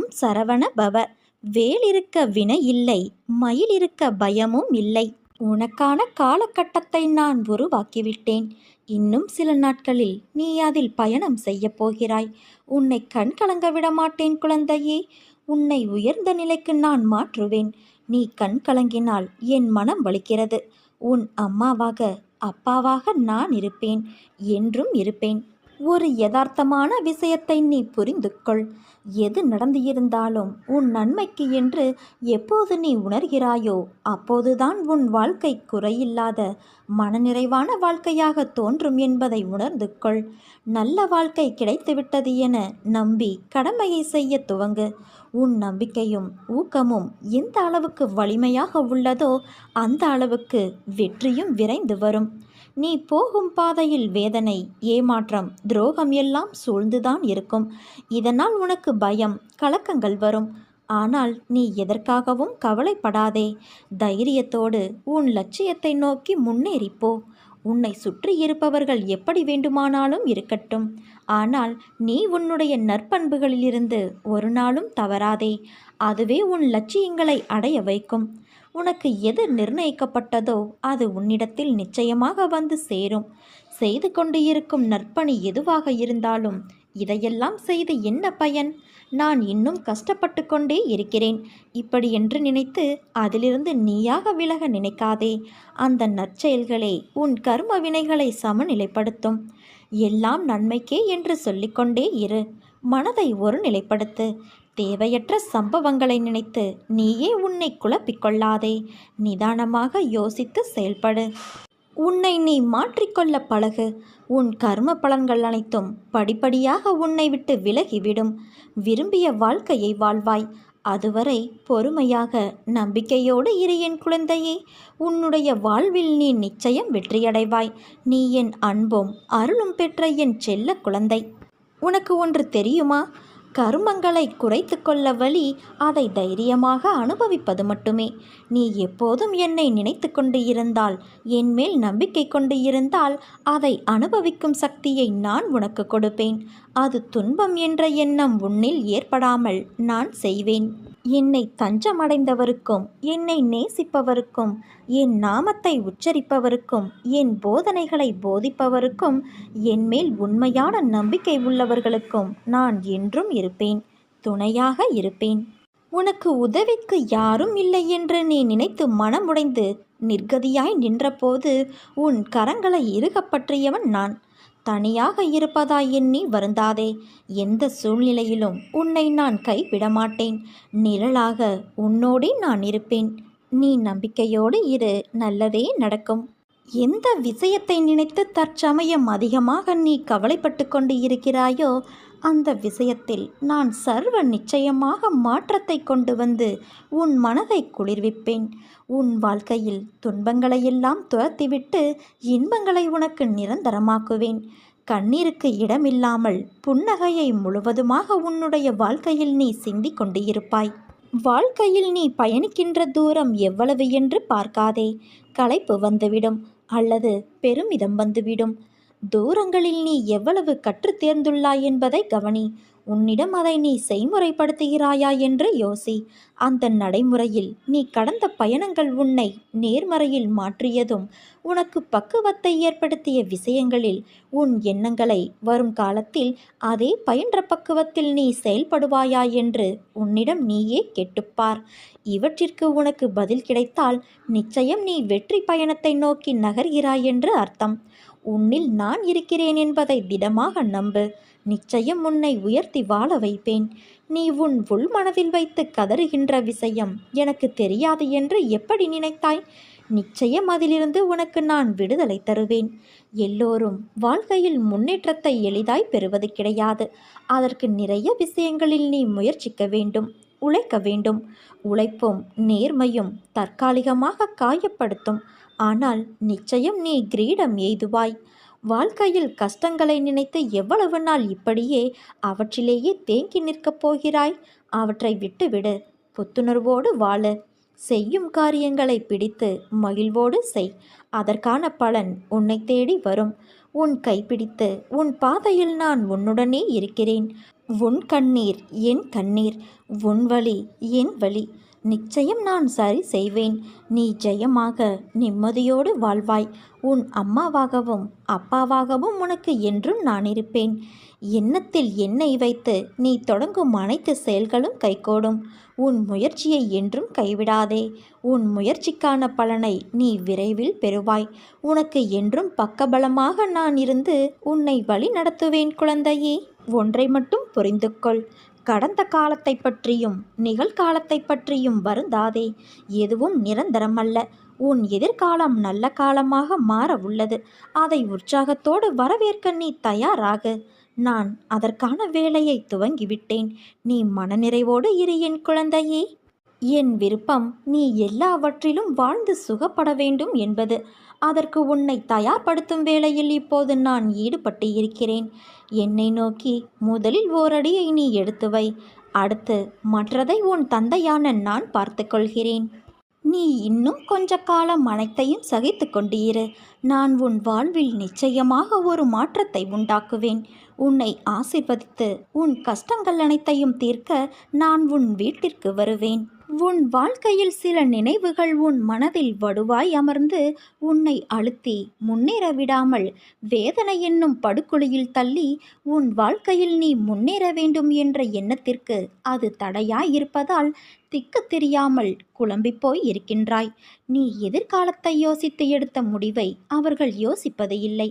ஓம் சரவண பவ. வேல் இருக்க வினை இல்லை மயில் இருக்க பயமும் இல்லை. உனக்கான காலகட்டத்தை நான் உருவாக்கிவிட்டேன். இன்னும் சில நாட்களில் நீ அதில் பயணம் செய்யப் போகிறாய். உன்னை கண் கலங்க விட மாட்டேன் குழந்தையே. உன்னை உயர்ந்த நிலைக்கு நான் மாற்றுவேன். நீ கண் கலங்கினால் என் மனம் வலிக்கிறது. உன் அம்மாவாக அப்பாவாக நான் இருப்பேன். என்றும் இருப்பேன். ஒரு யதார்த்தமான விஷயத்தை நீ புரிந்து கொள் எது நடந்து இருந்தாலும் உன் நன்மைக்கு என்று எப்போது நீ உணர்கிறாயோ அப்போதுதான் உன் வாழ்க்கை குறையில்லாத மனநிறைவான வாழ்க்கையாக தோன்றும் என்பதை உணர்ந்து கொள். நல்ல வாழ்க்கை கிடைத்துவிட்டது என நம்பி கடமையை செய்ய துவங்கு. உன் நம்பிக்கையும் ஊக்கமும் எந்த அளவுக்கு வலிமையாக உள்ளதோ அந்த அளவுக்கு வெற்றியும் விரைந்து வரும். நீ போகும் பாதையில் வேதனை ஏமாற்றம் துரோகம் எல்லாம் சூழ்ந்துதான் இருக்கும். இதனால் உனக்கு பயம் கலக்கங்கள் வரும். ஆனால் நீ எதற்காகவும் கவலைப்படாதே. தைரியத்தோடு உன் லட்சியத்தை நோக்கி முன்னேறிப்போ. உன்னை சுற்றி இருப்பவர்கள் எப்படி வேண்டுமானாலும் இருக்கட்டும். ஆனால் நீ உன்னுடைய நற்பண்புகளிலிருந்து ஒரு நாளும் தவறாதே. அதுவே உன் லட்சியங்களை அடைய வைக்கும். உனக்கு எது நிர்ணயிக்கப்பட்டதோ அது உன்னிடத்தில் நிச்சயமாக வந்து சேரும். செய்து கொண்டு இருக்கும் நற்பணி எதுவாக இருந்தாலும் இதையெல்லாம் செய்து என்ன பயன்? நான் இன்னும் கஷ்டப்பட்டு கொண்டே இருக்கிறேன். இப்படி என்று நினைத்து அதிலிருந்து நீயாக விலக நினைக்காதே. அந்த நற்செயல்களே உன் கர்ம வினைகளை சமநிலைப்படுத்தும். எல்லாம் நன்மைக்கே என்று சொல்லிக்கொண்டே இரு. மனதை ஒரு நிலைப்படுத்து. தேவையற்ற சம்பவங்களை நினைத்து நீயே உன்னை குழப்பிக்கொள்ளாதே நிதானமாக யோசித்து செயல்படு. உன்னை நீ மாற்றிக்கொள்ள பழகு. உன் கர்ம பலன்கள் அனைத்தும் படிப்படியாக உன்னை விட்டு விலகிவிடும். விரும்பிய வாழ்க்கையை வாழ்வாய். அதுவரை பொறுமையாக நம்பிக்கையோடு இரு என் குழந்தையே. உன்னுடைய வாழ்வில் நீ நிச்சயம் வெற்றியடைவாய். நீ என் அன்பும் அருளும் பெற்ற என் செல்ல குழந்தை. உனக்கு ஒன்று தெரியுமா? கருமங்களை குறைத்து கொள்ள வழி அதை தைரியமாக அனுபவிப்பது மட்டுமே. நீ எப்போதும் என்னை நினைத்து கொண்டு இருந்தால் என் மேல் நம்பிக்கை கொண்டு இருந்தால் அதை அனுபவிக்கும் சக்தியை நான் உனக்கு கொடுப்பேன். அது துன்பம் என்ற எண்ணம் உன்னில் ஏற்படாமல் நான் செய்வேன். என்னை தஞ்சமடைந்தவருக்கும் என்னை நேசிப்பவருக்கும் என் நாமத்தை உச்சரிப்பவருக்கும் என் போதனைகளை போதிப்பவருக்கும் என்மேல் உண்மையான நம்பிக்கை உள்ளவர்களுக்கும் நான் என்றும் இருப்பேன் துணையாக இருப்பேன். உனக்கு உதவிக்கு யாரும் இல்லை என்று நீ நினைத்து மனமுடைந்து நிர்கதியாய் நின்றபோது உன் கரங்களை இறுகப்பற்றியவன் நான். தனியாக இருப்பதாய் எண்ணி வருந்தாதே. எந்த சூழ்நிலையிலும் உன்னை நான் கைவிடமாட்டேன். நிழலாக உன்னோடே நான் இருப்பேன். நீ நம்பிக்கையோடு இரு. நல்லதே நடக்கும். எந்த விஷயத்தை நினைத்து தற்சமயம் அதிகமாக நீ கவலைப்பட்டு கொண்டு இருக்கிறாயோ அந்த விஷயத்தில் நான் சர்வ நிச்சயமாக மாற்றத்தை கொண்டு வந்து உன் மனதை குளிர்விப்பேன். உன் வாழ்க்கையில் துன்பங்களையெல்லாம் துரத்திவிட்டு இன்பங்களை உனக்கு நிரந்தரமாக்குவேன். கண்ணீருக்கு இடமில்லாமல் புன்னகையை முழுவதுமாக உன்னுடைய வாழ்க்கையில் நீ சிந்திக் கொண்டு இருப்பாய் வாழ்க்கையில் நீ பயணிக்கின்ற தூரம் எவ்வளவு என்று பார்க்காதே. களைப்பு வந்துவிடும் அல்லது பெருமிதம் வந்துவிடும். தூரங்களில் நீ எவ்வளவு கற்றுத் தேர்ந்துள்ளாய் என்பதை கவனி. உன்னிடம் அதை நீ செய்முறைப்படுத்துகிறாயா என்று யோசி. அந்த நடைமுறையில் நீ கடந்த பயணங்கள் உன்னை நேர்மறையில் மாற்றியதும் உனக்கு பக்குவத்தை ஏற்படுத்திய விஷயங்களில் உன் எண்ணங்களை வரும் காலத்தில் அதே பயின்ற பக்குவத்தில் நீ செயல்படுவாயா என்று உன்னிடம் நீயே கெட்டுப்பார். இவற்றிற்கு உனக்கு பதில் கிடைத்தால் நிச்சயம் நீ வெற்றி பயணத்தை நோக்கி நகர்கிறாய் என்று அர்த்தம். உன்னில் நான் இருக்கிறேன் என்பதை திடமாக நம்பு. நிச்சயம் உன்னை உயர்த்தி வாழ வைப்பேன். நீ உன் உள் மனதில் வைத்து கதறுகின்ற விஷயம் எனக்கு தெரியாது என்று எப்படி நினைத்தாய்? நிச்சயம் அதிலிருந்து உனக்கு நான் விடுதலை தருவேன். எல்லோரும் வாழ்க்கையில் முன்னேற்றத்தை எளிதாய் பெறுவது கிடையாது. அதற்கு நிறைய விஷயங்களில் நீ முயற்சிக்க வேண்டும் உழைக்க வேண்டும். உழைப்பும் நேர்மையும் தற்காலிகமாக காயப்படுத்தும். ஆனால் நிச்சயம் நீ கிரீடம் எய்துவாய். வாழ்க்கையில் கஷ்டங்களை நினைத்து எவ்வளவு நாள் இப்படியே அவற்றிலேயே தேங்கி நிற்கப் போகிறாய்? அவற்றை விட்டுவிடு. புத்துணர்வோடு வாழ. செய்யும் காரியங்களை பிடித்து மகிழ்வோடு செய். அதற்கான பலன் உன்னை தேடி வரும். உன் கைப்பிடித்து உன் பாதையில் நான் உன்னுடனே இருக்கிறேன். உன் கண்ணீர் என் கண்ணீர். உன் வழி என் வழி. நிச்சயம் நான் சரி செய்வேன். நீ ஜெயமாக நிம்மதியோடு வாழ்வாய். உன் அம்மாவாகவும் அப்பாவாகவும் உனக்கு என்றும் நான் இருப்பேன். எண்ணத்தில் என்னை வைத்து நீ தொடங்கும் அனைத்து செயல்களும் கைகூடும். உன் முயற்சியை என்றும் கைவிடாதே. உன் முயற்சிக்கான பலனை நீ விரைவில் பெறுவாய். உனக்கு என்றும் பக்கபலமாக நான் இருந்து உன்னை வழி நடத்துவேன் குழந்தையே. ஒன்றை மட்டும் புரிந்து கொள் கடந்த காலத்தை பற்றியும் நிகழ்காலத்தை பற்றியும் வருந்தாதே. எதுவும் நிரந்தரமல்ல. உன் எதிர்காலம் நல்ல காலமாக மாற உள்ளது. அதை உற்சாகத்தோடு வரவேற்க நீ தயாராக. நான் அதற்கான வேலையை துவங்கிவிட்டேன். நீ மனநிறைவோடு இரு என் குழந்தையே. என் விருப்பம் நீ எல்லாவற்றிலும் வாழ்ந்து சுகப்பட வேண்டும் என்பது. அதற்கு உன்னை தயார்படுத்தும் வேளையில் இப்போது நான் ஈடுபட்டு இருக்கிறேன். என்னை நோக்கி முதலில் ஓரடியை நீ எடுத்து வை. அடுத்து மற்றதை உன் தந்தையான நான் பார்த்துக்கொள்கிறேன் நீ இன்னும் கொஞ்ச காலம் அனைத்தையும் சகித்து கொண்டிரு. நான் உன் வாழ்வில் நிச்சயமாக ஒரு மாற்றத்தை உண்டாக்குவேன். உன்னை ஆசிர்வதித்து உன் கஷ்டங்கள் அனைத்தையும் தீர்க்க நான் உன் வீட்டிற்கு வருவேன். உன் வாழ்க்கையில் சில நினைவுகள் உன் மனதில் வடுவாய் அமர்ந்து உன்னை அழுத்தி முன்னேற விடாமல் வேதனை என்னும் படுகொலியில் தள்ளி உன் வாழ்க்கையில் நீ முன்னேற வேண்டும் என்ற எண்ணத்திற்கு அது தடையாய் இருப்பதால் திக்கு தெரியாமல் குழம்பிப்போய் இருக்கின்றாய். நீ எதிர்காலத்தை யோசித்து எடுத்த முடிவை அவர்கள் யோசிப்பது இல்லை.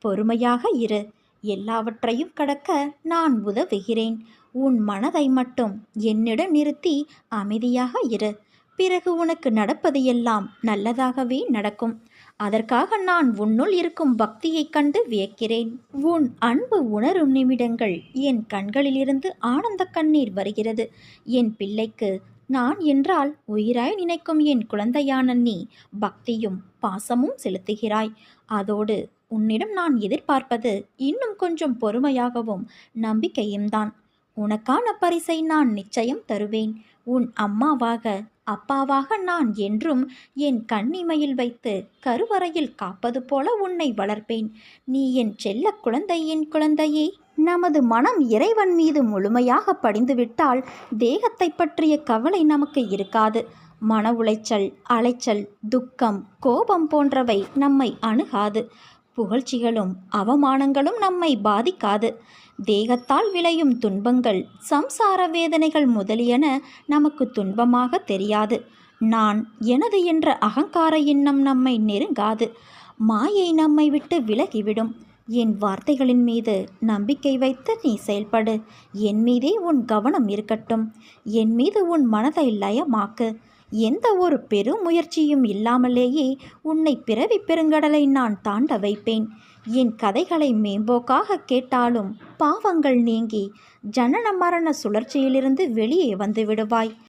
பொறுமையாக இரு. எல்லாவற்றையும் கடக்க நான் உதவுகிறேன். உன் மனதை மட்டும் என்னிடம் நிறுத்தி அமைதியாக இரு. பிறகு உனக்கு நடப்பது எல்லாம் நல்லதாகவே நடக்கும். அதற்காக நான் உன்னுள் இருக்கும் பக்தியைக் கண்டு வியக்கிறேன். உன் அன்பு உணரும் நிமிடங்கள் என் கண்களிலிருந்து ஆனந்த கண்ணீர் வருகிறது. என் பிள்ளைக்கு நான் என்றால் உயிராய் நினைக்கும் என் குழந்தையான நீ பக்தியும் பாசமும் செலுத்துகிறாய். அதோடு உன்னிடம் நான் எதிர்பார்ப்பது இன்னும் கொஞ்சம் பொறுமையாகவும் நம்பிக்கையும் தான் உனக்கான பரிசை நான் நிச்சயம் தருவேன். உன் அம்மாவாக அப்பாவாக நான் என்றும் என் கண்ணிமையில் வைத்து கருவறையில் காப்பது போல உன்னை வளர்ப்பேன். நீ என் செல்ல குழந்தை என் குழந்தையே. நமது மனம் இறைவன் மீது முழுமையாக படிந்துவிட்டால் தேகத்தை பற்றிய கவலை நமக்கு இருக்காது. மன உளைச்சல் அலைச்சல் துக்கம் கோபம் போன்றவை நம்மை அணுகாது. புகழ்ச்சிகளும் அவமானங்களும் நம்மை பாதிக்காது. தேகத்தால் விளையும் துன்பங்கள் சம்சார வேதனைகள் முதலியன நமக்கு துன்பமாக தெரியாது. நான் எனது என்ற அகங்கார எண்ணம் நம்மை நெருங்காது. மாயை நம்மை விட்டு விலகிவிடும். என் வார்த்தைகளின் மீது நம்பிக்கை வைத்து நீ செயல்படு. என் மீதே உன் கவனம் இருக்கட்டும். என் மீது உன் மனதை லயமாக்கு. எந்த ஒரு பெருமுயற்சியும் இல்லாமலேயே உன்னை பிறவி பெருங்கடலை நான் தாண்ட வைப்பேன். என் கதைகளை மேம்போக்காக கேட்டாலும் பாவங்கள் நீங்கி ஜனன மரண சுழற்சியிலிருந்து வெளியே வந்து விடுவாய்.